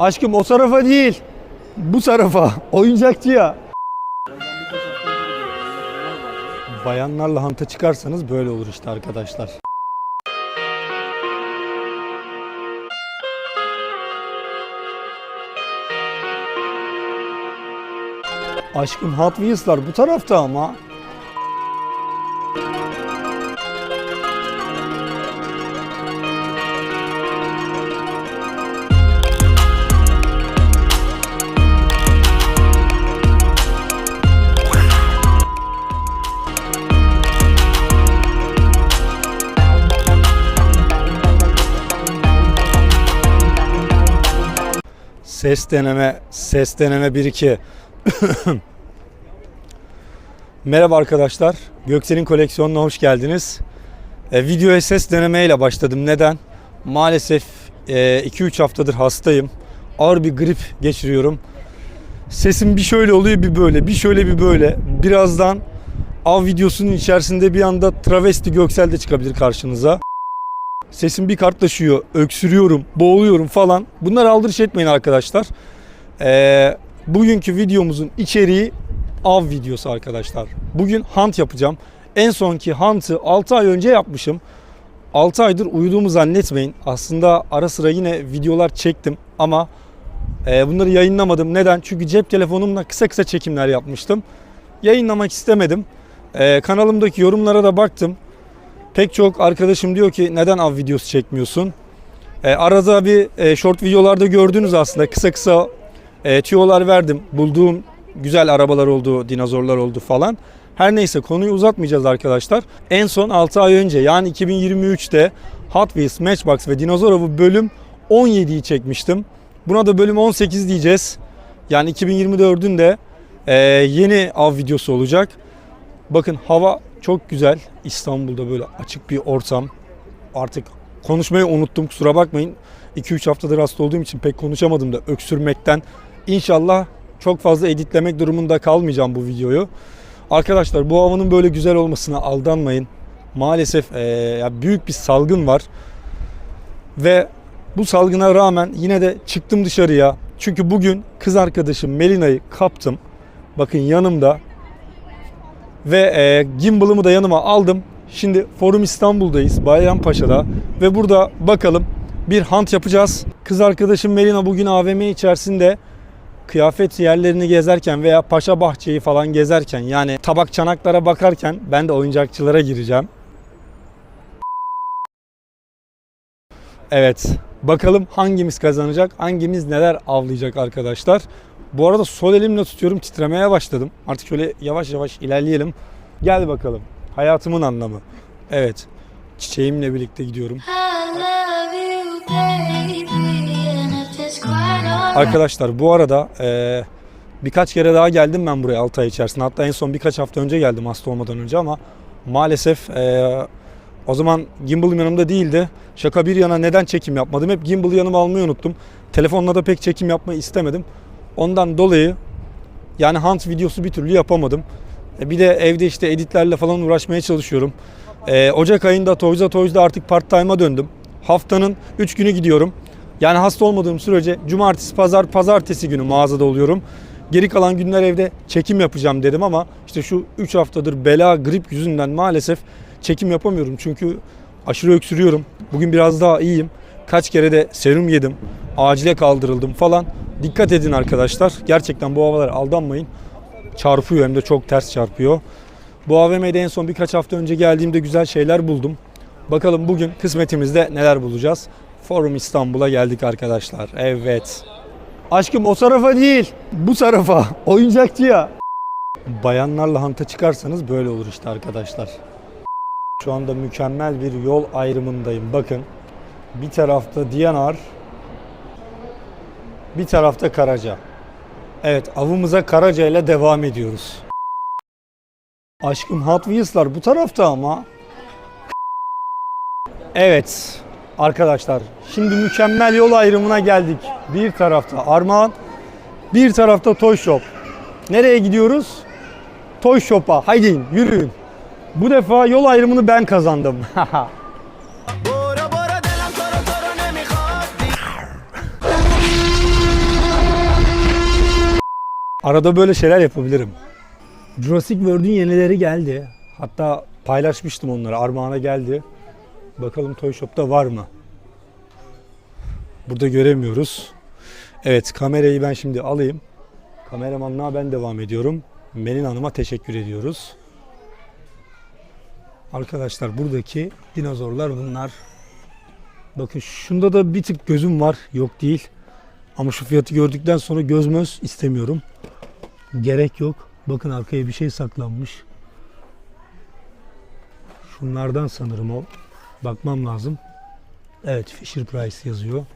Aşkım o tarafa değil. Bu tarafa. Oyuncakçıya. Bayanlarla hanta çıkarsanız böyle olur işte arkadaşlar. Aşkım Hot Wheels'lar bu tarafta ama. Ses deneme, ses deneme 1-2. Merhaba arkadaşlar. Göksel'in koleksiyonuna hoş geldiniz. E, videoya ses denemeyle başladım. Neden? Maalesef 2-3 haftadır hastayım. Ağır bir grip geçiriyorum. Sesim bir şöyle oluyor bir böyle, bir şöyle bir böyle. Birazdan av videosunun içerisinde bir anda travesti Göksel de çıkabilir karşınıza. Sesim bir kartlaşıyor, öksürüyorum, boğuluyorum falan. Bunları aldırış etmeyin arkadaşlar. Ee, bugünkü videomuzun içeriği av videosu arkadaşlar. Bugün hunt yapacağım. En sonki hunt'ı 6 ay önce yapmışım. 6 aydır uyuduğumu zannetmeyin. Aslında ara sıra yine videolar çektim ama e, bunları yayınlamadım. Neden? Çünkü cep telefonumla kısa kısa çekimler yapmıştım. Yayınlamak istemedim. E, kanalımdaki yorumlara da baktım. Pek çok arkadaşım diyor ki neden av videosu çekmiyorsun? E, arada bir e, short videolarda gördünüz aslında kısa kısa e, tüyolar verdim. Bulduğum güzel arabalar oldu, dinozorlar oldu falan. Her neyse konuyu uzatmayacağız arkadaşlar. En son 6 ay önce yani 2023'te Hot Wheels, Matchbox ve Dinozor Avı bölüm 17'yi çekmiştim. Buna da bölüm 18 diyeceğiz. Yani 2024'ün de e, yeni av videosu olacak. Bakın hava çok güzel. İstanbul'da böyle açık bir ortam. Artık konuşmayı unuttum kusura bakmayın. 2-3 haftadır hasta olduğum için pek konuşamadım da öksürmekten. İnşallah çok fazla editlemek durumunda kalmayacağım bu videoyu. Arkadaşlar bu havanın böyle güzel olmasına aldanmayın. Maalesef ya büyük bir salgın var. Ve bu salgına rağmen yine de çıktım dışarıya. Çünkü bugün kız arkadaşım Melina'yı kaptım. Bakın yanımda ve e, gimbal'ımı da yanıma aldım. Şimdi Forum İstanbul'dayız Bayrampaşa'da ve burada bakalım bir hunt yapacağız. Kız arkadaşım Melina bugün AVM içerisinde kıyafet yerlerini gezerken veya Paşa Bahçe'yi falan gezerken yani tabak çanaklara bakarken ben de oyuncakçılara gireceğim. Evet. Bakalım hangimiz kazanacak, hangimiz neler avlayacak arkadaşlar. Bu arada sol elimle tutuyorum, titremeye başladım. Artık şöyle yavaş yavaş ilerleyelim. Gel bakalım. Hayatımın anlamı. Evet. Çiçeğimle birlikte gidiyorum. Arkadaşlar bu arada eee, birkaç kere daha geldim ben buraya 6 ay içerisinde. Hatta en son birkaç hafta önce geldim hasta olmadan önce ama maalesef eee, o zaman gimbal'ım yanımda değildi. Şaka bir yana neden çekim yapmadım? Hep gimbal'ı yanıma almayı unuttum. Telefonla da pek çekim yapmayı istemedim. Ondan dolayı yani hunt videosu bir türlü yapamadım. E, Bir de evde işte editlerle falan uğraşmaya çalışıyorum. E, Ocak ayında Toys R Toys'da artık part time'a döndüm. Haftanın 3 günü gidiyorum. Yani hasta olmadığım sürece cumartesi, pazar, pazartesi günü mağazada oluyorum. Geri kalan günler evde çekim yapacağım dedim ama işte şu 3 haftadır bela grip yüzünden maalesef çekim yapamıyorum. Çünkü aşırı öksürüyorum. Bugün biraz daha iyiyim. Kaç kere de serum yedim. Acile kaldırıldım falan. Dikkat edin arkadaşlar. Gerçekten bu havalara aldanmayın. Çarpıyor hem de çok ters çarpıyor. Bu AVM'de en son birkaç hafta önce geldiğimde güzel şeyler buldum. Bakalım bugün kısmetimizde neler bulacağız. Forum İstanbul'a geldik arkadaşlar. Evet. Aşkım o tarafa değil. Bu tarafa. Oyuncakçıya. Bayanlarla hanta çıkarsanız böyle olur işte arkadaşlar. Şu anda mükemmel bir yol ayrımındayım. Bakın. Bir tarafta Diyanar. Bir tarafta Karaca. Evet avımıza Karaca ile devam ediyoruz. Aşkım Hot Wheels'lar bu tarafta ama. Evet arkadaşlar şimdi mükemmel yol ayrımına geldik. Bir tarafta Armağan, bir tarafta Toy Shop. Nereye gidiyoruz? Toy Shop'a. Haydi yürüyün. Bu defa yol ayrımını ben kazandım. Arada böyle şeyler yapabilirim. Jurassic World'ün yenileri geldi. Hatta paylaşmıştım onları. Armağan'a geldi. Bakalım Toy Shop'ta var mı? Burada göremiyoruz. Evet kamerayı ben şimdi alayım. Kameramanlığa ben devam ediyorum. Melin Hanım'a teşekkür ediyoruz. Arkadaşlar buradaki dinozorlar bunlar. Bakın şunda da bir tık gözüm var. Yok değil. Ama şu fiyatı gördükten sonra gözmöz istemiyorum. Gerek yok. Bakın arkaya bir şey saklanmış. Şunlardan sanırım o. Bakmam lazım. Evet Fisher Price yazıyor.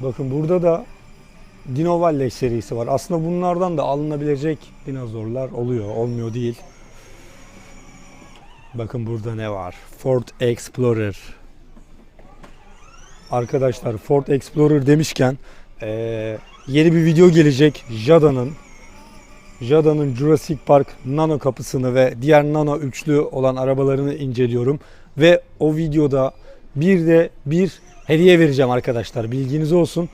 Bakın burada da Dino Valley serisi var. Aslında bunlardan da alınabilecek dinozorlar oluyor. Olmuyor değil. Bakın burada ne var? Ford Explorer. Arkadaşlar Ford Explorer demişken eee, yeni bir video gelecek. Jada'nın Jada'nın Jurassic Park Nano kapısını ve diğer Nano üçlü olan arabalarını inceliyorum. Ve o videoda bir de bir hediye vereceğim arkadaşlar. Bilginiz olsun.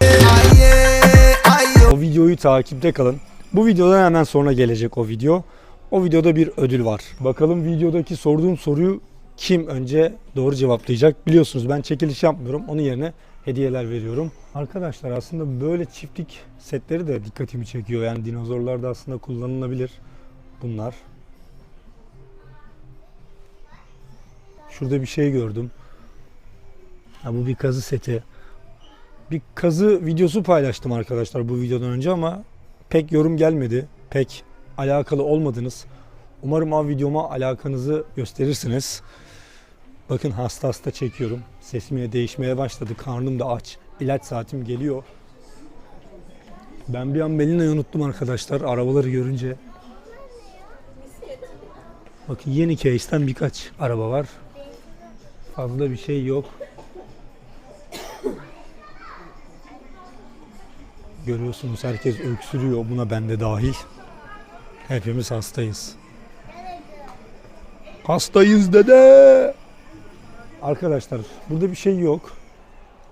O videoyu takipte kalın. Bu videodan hemen sonra gelecek o video. O videoda bir ödül var. Bakalım videodaki sorduğum soruyu kim önce doğru cevaplayacak? Biliyorsunuz ben çekiliş yapmıyorum. Onun yerine hediyeler veriyorum. Arkadaşlar aslında böyle çiftlik setleri de dikkatimi çekiyor. Yani dinozorlarda aslında kullanılabilir bunlar. Şurada bir şey gördüm. Ha, bu bir kazı seti. Bir kazı videosu paylaştım arkadaşlar bu videodan önce ama pek yorum gelmedi. Pek alakalı olmadınız. Umarım av videoma alakanızı gösterirsiniz. Bakın hasta hasta çekiyorum. Sesim yine değişmeye başladı. Karnım da aç. İlaç saatim geliyor. Ben bir an Melina'yı unuttum arkadaşlar. Arabaları görünce. Bakın yeni case'ten birkaç araba var. Fazla bir şey yok. Görüyorsunuz herkes öksürüyor. Buna ben de dahil. Hepimiz hastayız. Hastayız dede. Arkadaşlar burada bir şey yok.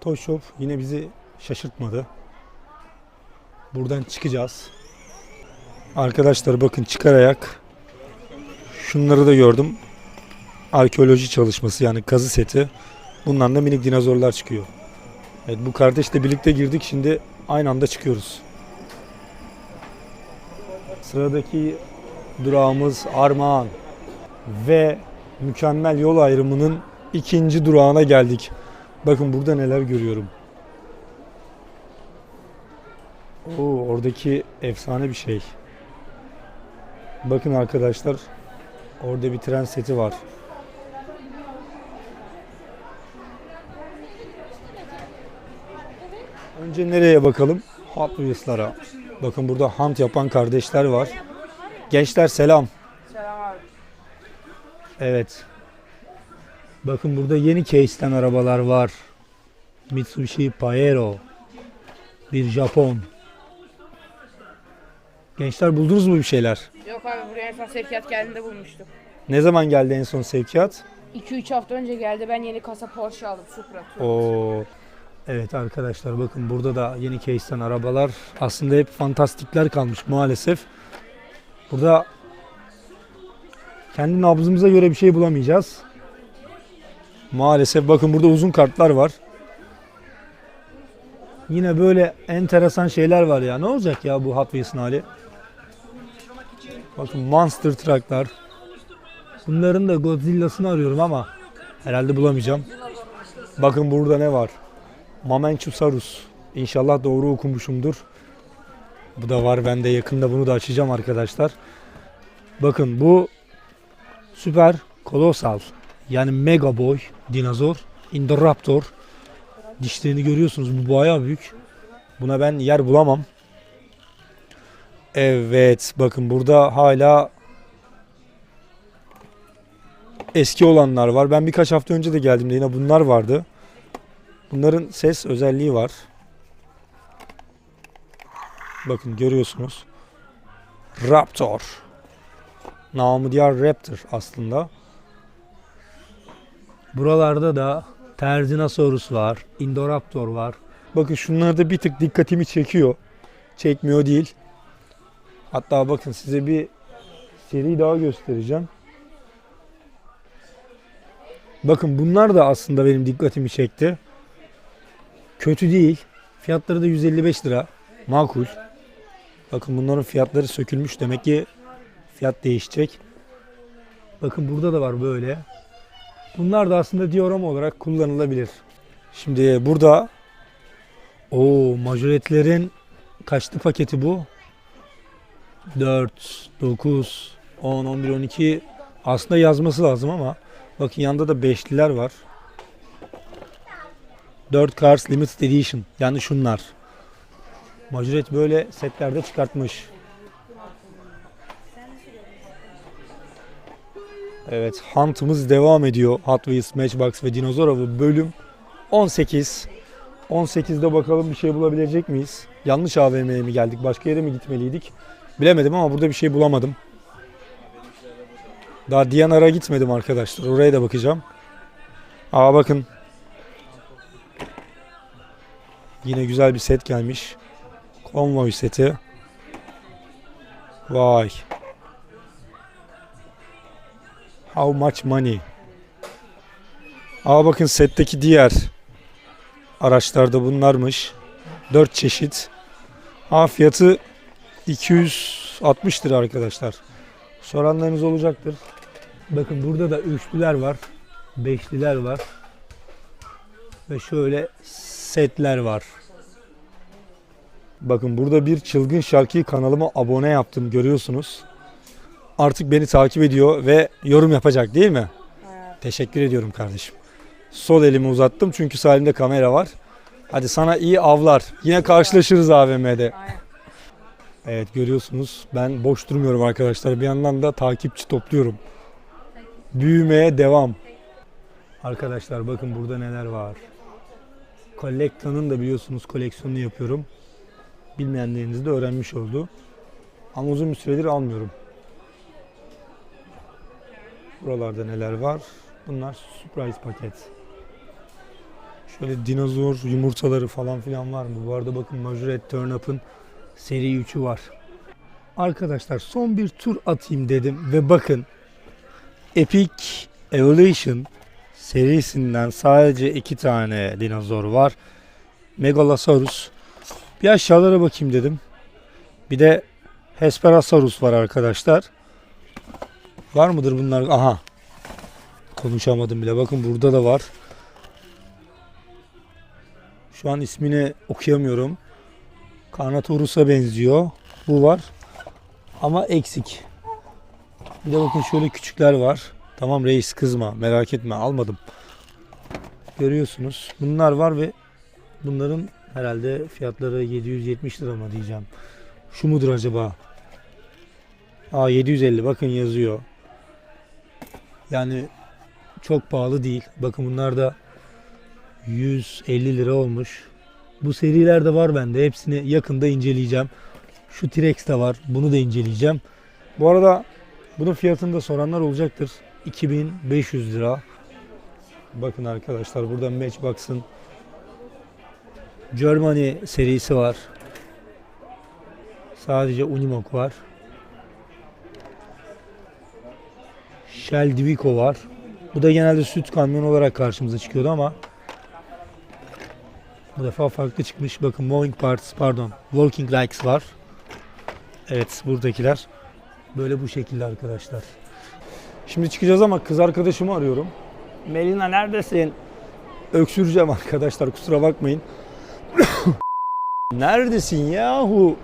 Toy Shop yine bizi şaşırtmadı. Buradan çıkacağız. Arkadaşlar bakın çıkar ayak. Şunları da gördüm. Arkeoloji çalışması yani kazı seti. Bundan da minik dinozorlar çıkıyor. Evet bu kardeşle birlikte girdik. Şimdi aynı anda çıkıyoruz. Sıradaki durağımız Armağan ve mükemmel yol ayrımının ikinci durağına geldik. Bakın burada neler görüyorum. Oo, oradaki efsane bir şey. Bakın arkadaşlar orada bir tren seti var. Önce nereye bakalım? Hot Wheels'lara. Bakın burada hunt yapan kardeşler var. Gençler selam. Selam abi. Evet. Bakın burada yeni case'ten arabalar var. Mitsubishi Pajero. Bir Japon. Gençler buldunuz mu bir şeyler? Yok abi buraya en son sevkiyat geldiğinde bulmuştuk. Ne zaman geldi en son sevkiyat? 2-3 hafta önce geldi ben yeni kasa Porsche aldım Supra. Oo. Evet arkadaşlar bakın burada da yeni case'ten arabalar. Aslında hep fantastikler kalmış maalesef. Burada kendi nabzımıza göre bir şey bulamayacağız. Maalesef bakın burada uzun kartlar var. Yine böyle enteresan şeyler var ya. Ne olacak ya bu Hot Wheels'ın hali? Bakın Monster Truck'lar. Bunların da Godzilla'sını arıyorum ama herhalde bulamayacağım. Bakın burada ne var? Mamenchusaurus. İnşallah doğru okumuşumdur. Bu da var. Ben de yakında bunu da açacağım arkadaşlar. Bakın bu süper kolosal yani mega boy dinozor Indoraptor. Dişlerini görüyorsunuz. Bu bayağı büyük. Buna ben yer bulamam. Evet bakın burada hala eski olanlar var. Ben birkaç hafta önce de geldiğimde yine bunlar vardı. Bunların ses özelliği var. Bakın görüyorsunuz. Raptor. Namı diğer Raptor aslında. Buralarda da Terzinosaurus var. Indoraptor var. Bakın şunlar da bir tık dikkatimi çekiyor. Çekmiyor değil. Hatta bakın size bir seri daha göstereceğim. Bakın bunlar da aslında benim dikkatimi çekti. Kötü değil. Fiyatları da 155 lira. Makul. Bakın bunların fiyatları sökülmüş. Demek ki fiyat değişecek. Bakın burada da var böyle. Bunlar da aslında diorama olarak kullanılabilir. Şimdi burada o majoretlerin kaçlı paketi bu? 4, 9, 10, 11, 12 aslında yazması lazım ama bakın yanında da beşliler var. 4 Cars Limited Edition yani şunlar. Majoret böyle setlerde çıkartmış. Evet, Hunt'ımız devam ediyor. Hot Wheels, Matchbox ve Dinozor Avı bölüm 18. 18'de bakalım bir şey bulabilecek miyiz? Yanlış AVM'ye mi geldik? Başka yere mi gitmeliydik? Bilemedim ama burada bir şey bulamadım. Daha Diyanar'a gitmedim arkadaşlar. Oraya da bakacağım. Aa bakın. Yine güzel bir set gelmiş. Konvoy seti. Vay. How much money? Aa bakın setteki diğer araçlarda bunlarmış. 4 çeşit. Aa fiyatı 260 lira arkadaşlar. Soranlarınız olacaktır. Bakın burada da üçlüler var. Beşliler var. Ve şöyle setler var. Bakın burada bir çılgın şarkıyı kanalıma abone yaptım görüyorsunuz. Artık beni takip ediyor ve yorum yapacak değil mi? Teşekkür ediyorum kardeşim. Sol elimi uzattım çünkü sağ elimde kamera var. Hadi sana iyi avlar. Yine karşılaşırız AVM'de. Aynen. Evet görüyorsunuz ben boş durmuyorum arkadaşlar. Bir yandan da takipçi topluyorum. Büyümeye devam. Arkadaşlar bakın burada neler var. Collecta'nın da biliyorsunuz koleksiyonunu yapıyorum. Bilmeyenleriniz de öğrenmiş oldu. Ama uzun bir süredir almıyorum. Buralarda neler var? Bunlar surprise paket. Şöyle dinozor yumurtaları falan filan var mı? Bu arada bakın Majoret Turn Up'ın seri 3'ü var. Arkadaşlar son bir tur atayım dedim ve bakın Epic Evolution serisinden sadece iki tane dinozor var. Megalosaurus. Bir aşağılara bakayım dedim. Bir de Hesperosaurus var arkadaşlar. Var mıdır bunlar? Aha. Konuşamadım bile. Bakın burada da var. Şu an ismini okuyamıyorum. Carnotaurus'a benziyor. Bu var. Ama eksik. Bir de bakın şöyle küçükler var. Tamam reis kızma merak etme almadım. Görüyorsunuz. Bunlar var ve bunların herhalde fiyatları 770 lira mı diyeceğim. Şu mudur acaba? Aa 750 bakın yazıyor. Yani çok pahalı değil. Bakın bunlar da 150 lira olmuş. Bu seriler de var bende. Hepsini yakında inceleyeceğim. Şu T-Rex de var. Bunu da inceleyeceğim. Bu arada bunun fiyatını da soranlar olacaktır. 2500 lira. Bakın arkadaşlar burada Matchbox'ın Germany serisi var. Sadece Unimog var. Shell Divico var. Bu da genelde süt kamyonu olarak karşımıza çıkıyordu ama bu defa farklı çıkmış. Bakın Moving Parts pardon. Walking Likes var. Evet buradakiler. Böyle bu şekilde arkadaşlar. Şimdi çıkacağız ama kız arkadaşımı arıyorum. Melina neredesin? Öksüreceğim arkadaşlar kusura bakmayın. neredesin yahu?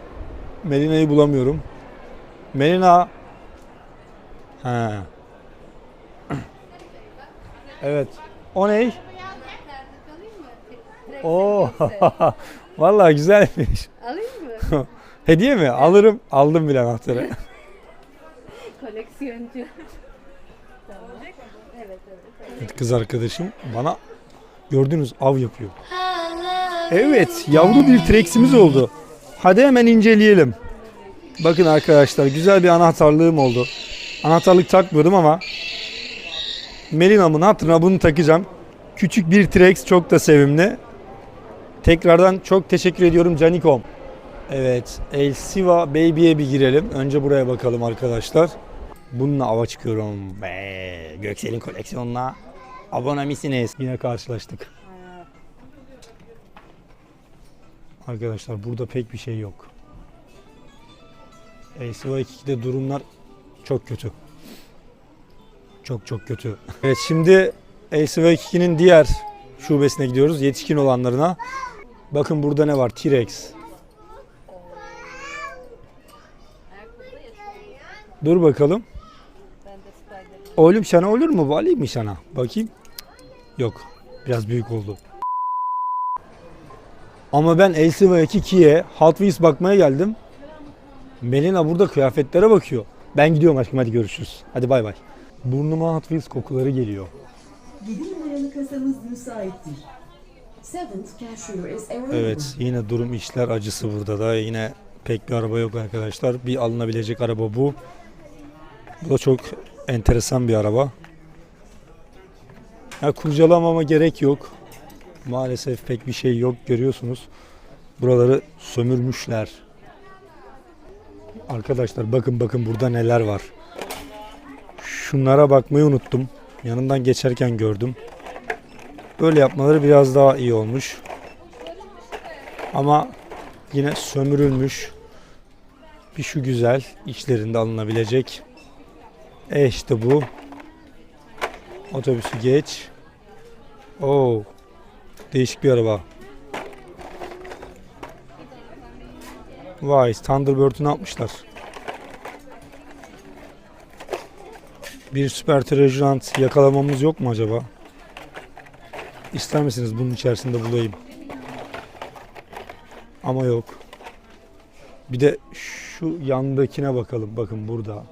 Melina'yı bulamıyorum. Melina. Ha. Evet. O ne? Oo. Vallahi güzelmiş. Alayım mı? Hediye mi? Alırım. Aldım bile anahtarı. Koleksiyoncu. tamam. Evet evet. Evet, Kız arkadaşım bana gördüğünüz av yapıyor. Evet, yavru bir T-Rex'imiz oldu. Hadi hemen inceleyelim. Bakın arkadaşlar, güzel bir anahtarlığım oldu. Anahtarlık takmıyordum ama Melina'mın hatırına bunu takacağım. Küçük bir T-Rex çok da sevimli. Tekrardan çok teşekkür ediyorum Canikom. Evet, El Siva Baby'ye bir girelim. Önce buraya bakalım arkadaşlar. Bununla ava çıkıyorum. Be, Göksel'in koleksiyonuna abone misiniz? Yine karşılaştık. Arkadaşlar burada pek bir şey yok. El Siva 2'de durumlar çok kötü. Çok çok kötü. Evet şimdi El Siva 2'nin diğer şubesine gidiyoruz. Yetişkin olanlarına. Bakın burada ne var? T-Rex. Dur bakalım. Oğlum sana olur mu? Alayım mı sana? Bakayım. Yok. Biraz büyük oldu. Ama ben LCV 2'ye Hot Wheels bakmaya geldim. Melina burada kıyafetlere bakıyor. Ben gidiyorum aşkım hadi görüşürüz. Hadi bay bay. Burnuma Hot Wheels kokuları geliyor. 7 numaralı kasamız müsaittir. Evet yine durum işler acısı burada da. Yine pek bir araba yok arkadaşlar. Bir alınabilecek araba bu. Bu da çok enteresan bir araba. Ya kurcalamama gerek yok. Maalesef pek bir şey yok görüyorsunuz. Buraları sömürmüşler. Arkadaşlar bakın bakın burada neler var. Şunlara bakmayı unuttum. Yanından geçerken gördüm. Böyle yapmaları biraz daha iyi olmuş. Ama yine sömürülmüş. Bir şu güzel içlerinde alınabilecek. E işte bu. Otobüsü geç. Oo. Değişik bir araba. Vay Thunderbird'ü ne yapmışlar? Bir süper trejant yakalamamız yok mu acaba? İster misiniz bunun içerisinde bulayım? Ama yok. Bir de şu yandakine bakalım. Bakın burada.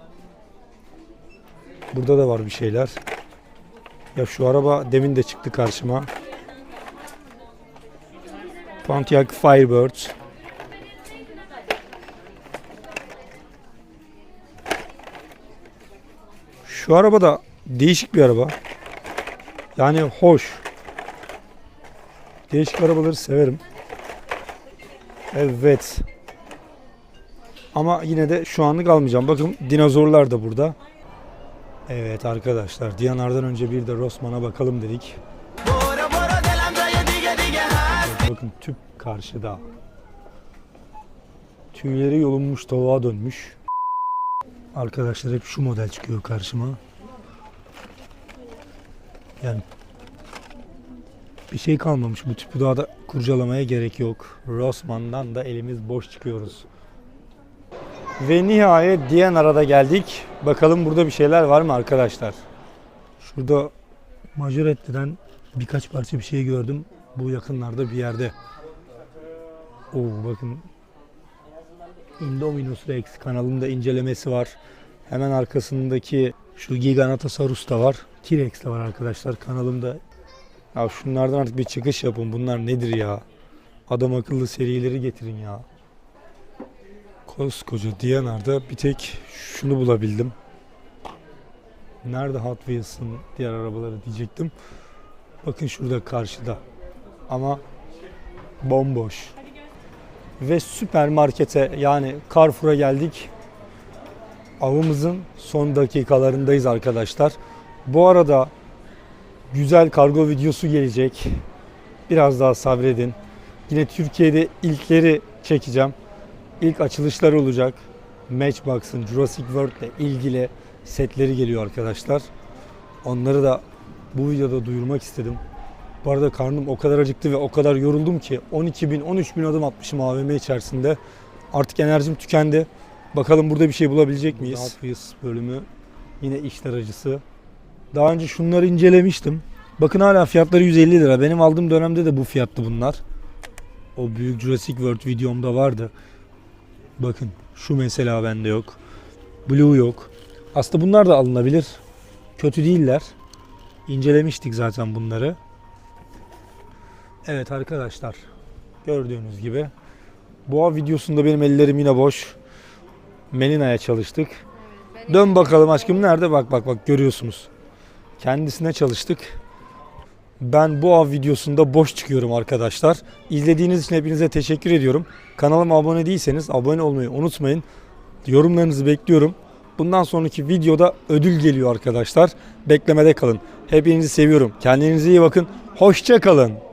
Burada da var bir şeyler. Ya şu araba demin de çıktı karşıma. Pontiac Firebird. Şu araba da değişik bir araba. Yani hoş. Değişik arabaları severim. Evet. Ama yine de şu anlık almayacağım. Bakın dinozorlar da burada. Evet arkadaşlar Diyanar'dan önce bir de Rossmann'a bakalım dedik. Bakın tüp karşıda. Tüyleri yolunmuş tavuğa dönmüş. Arkadaşlar hep şu model çıkıyor karşıma. Yani bir şey kalmamış. Bu tüpü daha da kurcalamaya gerek yok. Rossmann'dan da elimiz boş çıkıyoruz. Ve nihayet Diyanar'a geldik. Bakalım burada bir şeyler var mı arkadaşlar? Şurada Majoretti'den birkaç parça bir şey gördüm. Bu yakınlarda bir yerde. Oo bakın Indominus Rex kanalında incelemesi var. Hemen arkasındaki şu Giganotosaurus da var. T-Rex de var arkadaşlar kanalımda. Ya şunlardan artık bir çıkış yapın. Bunlar nedir ya? Adam akıllı serileri getirin ya. Koskoca Diyanar'da bir tek şunu bulabildim. Nerede Hot Wheels'ın diğer arabaları diyecektim. Bakın şurada karşıda. Ama bomboş. Ve süpermarkete yani Carrefour'a geldik. Avımızın son dakikalarındayız arkadaşlar. Bu arada güzel kargo videosu gelecek. Biraz daha sabredin. Yine Türkiye'de ilkleri çekeceğim. İlk açılışlar olacak. Matchbox'ın Jurassic World ile ilgili setleri geliyor arkadaşlar. Onları da bu videoda duyurmak istedim. Bu arada karnım o kadar acıktı ve o kadar yoruldum ki 12 bin 13 bin adım atmışım AVM içerisinde. Artık enerjim tükendi. Bakalım burada bir şey bulabilecek miyiz? Hot Wheels bölümü yine işler acısı. Daha önce şunları incelemiştim. Bakın hala fiyatları 150 lira. Benim aldığım dönemde de bu fiyattı bunlar. O büyük Jurassic World videomda vardı. Bakın şu mesela bende yok. Blue yok. Aslında bunlar da alınabilir. Kötü değiller. İncelemiştik zaten bunları. Evet arkadaşlar. Gördüğünüz gibi. Boğa videosunda benim ellerim yine boş. Melina'ya çalıştık. Dön bakalım aşkım nerede? Bak bak bak görüyorsunuz. Kendisine çalıştık. Ben bu av videosunda boş çıkıyorum arkadaşlar. İzlediğiniz için hepinize teşekkür ediyorum. Kanalıma abone değilseniz abone olmayı unutmayın. Yorumlarınızı bekliyorum. Bundan sonraki videoda ödül geliyor arkadaşlar. Beklemede kalın. Hepinizi seviyorum. Kendinize iyi bakın. Hoşça kalın.